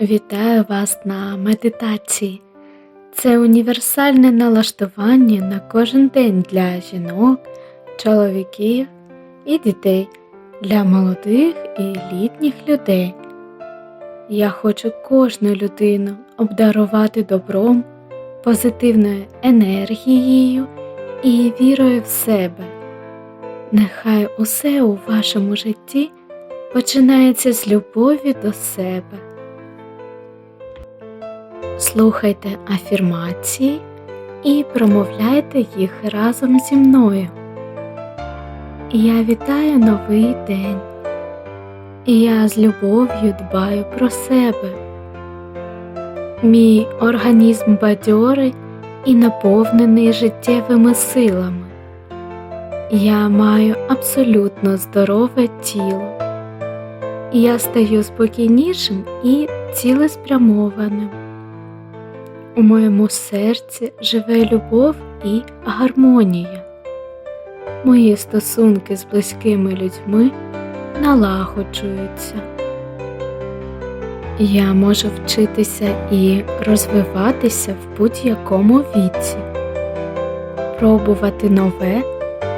Вітаю вас на медитації. Це універсальне налаштування на кожен день для жінок, чоловіків і дітей, для молодих і літніх людей. Я хочу кожну людину обдарувати добром, позитивною енергією і вірою в себе. Нехай усе у вашому житті починається з любові до себе. Слухайте афірмації і промовляйте їх разом зі мною. Я вітаю новий день. Я з любов'ю дбаю про себе. Мій організм бадьорий і наповнений життєвими силами. Я маю абсолютно здорове тіло. Я стаю спокійнішим і цілеспрямованим. У моєму серці живе любов і гармонія. Мої стосунки з близькими людьми налагоджуються. Я можу вчитися і розвиватися в будь-якому віці. Пробувати нове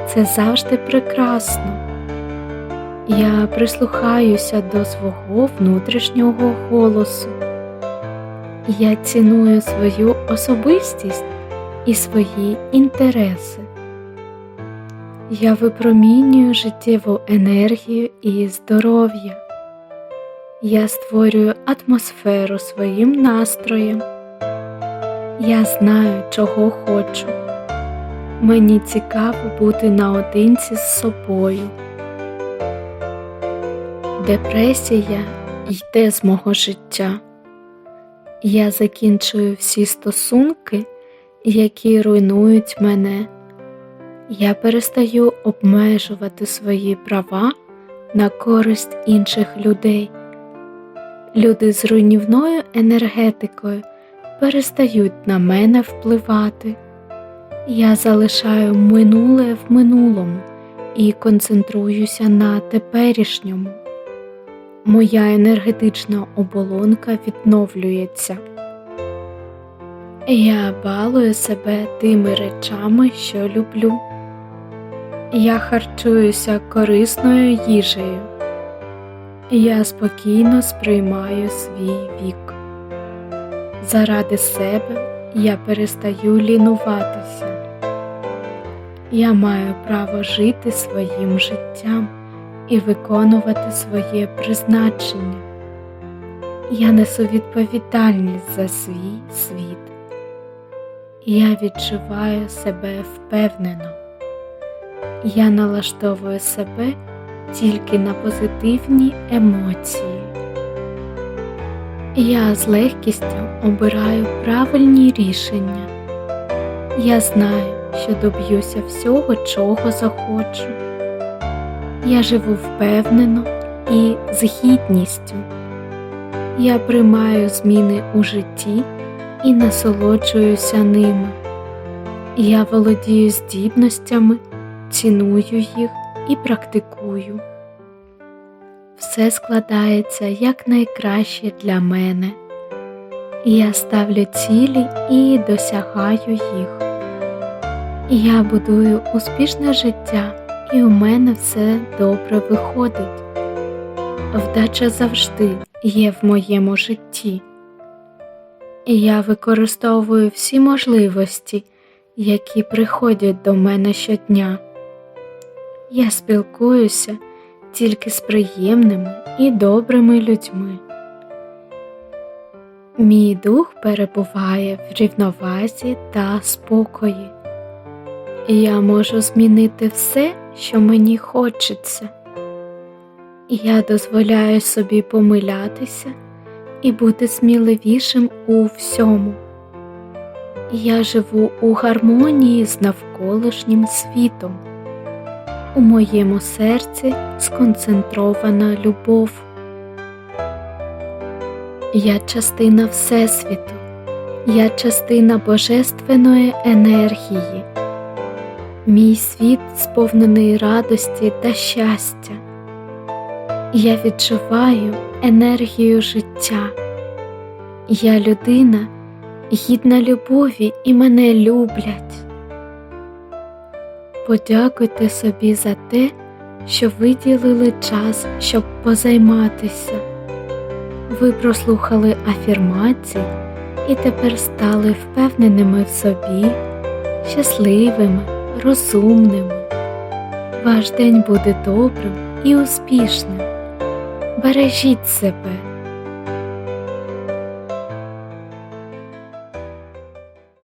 це завжди прекрасно. Я прислухаюся до свого внутрішнього голосу. Я ціную свою особистість і свої інтереси. Я випромінюю життєву енергію і здоров'я. Я створюю атмосферу своїм настроєм. Я знаю, чого хочу. Мені цікаво бути наодинці з собою. Депресія йде з мого життя. Я закінчую всі стосунки, які руйнують мене. Я перестаю обмежувати свої права на користь інших людей. Люди з руйнівною енергетикою перестають на мене впливати. Я залишаю минуле в минулому і концентруюся на теперішньому. Моя енергетична оболонка відновлюється. Я балую себе тими речами, що люблю. Я харчуюся корисною їжею. Я спокійно сприймаю свій вік. Заради себе я перестаю лінуватися. Я маю право жити своїм життям і виконувати своє призначення. Я несу відповідальність за свій світ. Я відчуваю себе впевнено. Я налаштовую себе тільки на позитивні емоції. Я з легкістю обираю правильні рішення. Я знаю, що доб'юся всього, чого захочу. Я живу впевнено і з гідністю. Я приймаю зміни у житті і насолоджуюся ними. Я володію здібностями, ціную їх і практикую. Все складається якнайкраще для мене. Я ставлю цілі і досягаю їх. Я будую успішне життя, і у мене все добре виходить. Вдача завжди є в моєму житті. Я використовую всі можливості, які приходять до мене щодня. Я спілкуюся тільки з приємними і добрими людьми. Мій дух перебуває в рівновазі та спокої. Я можу змінити все, що мені хочеться. Я дозволяю собі помилятися і бути сміливішим у всьому. Я живу у гармонії з навколишнім світом. У моєму серці сконцентрована любов. Я частина Всесвіту, я частина Божественної енергії. Мій світ сповнений радості та щастя. Я відчуваю енергію життя. Я людина, гідна любові і мене люблять. Подякуйте собі за те, що виділили час, щоб позайматися. Ви прослухали афірмації і тепер стали впевненими в собі, щасливими, розумними. Ваш день буде добрим і успішним. Бережіть себе.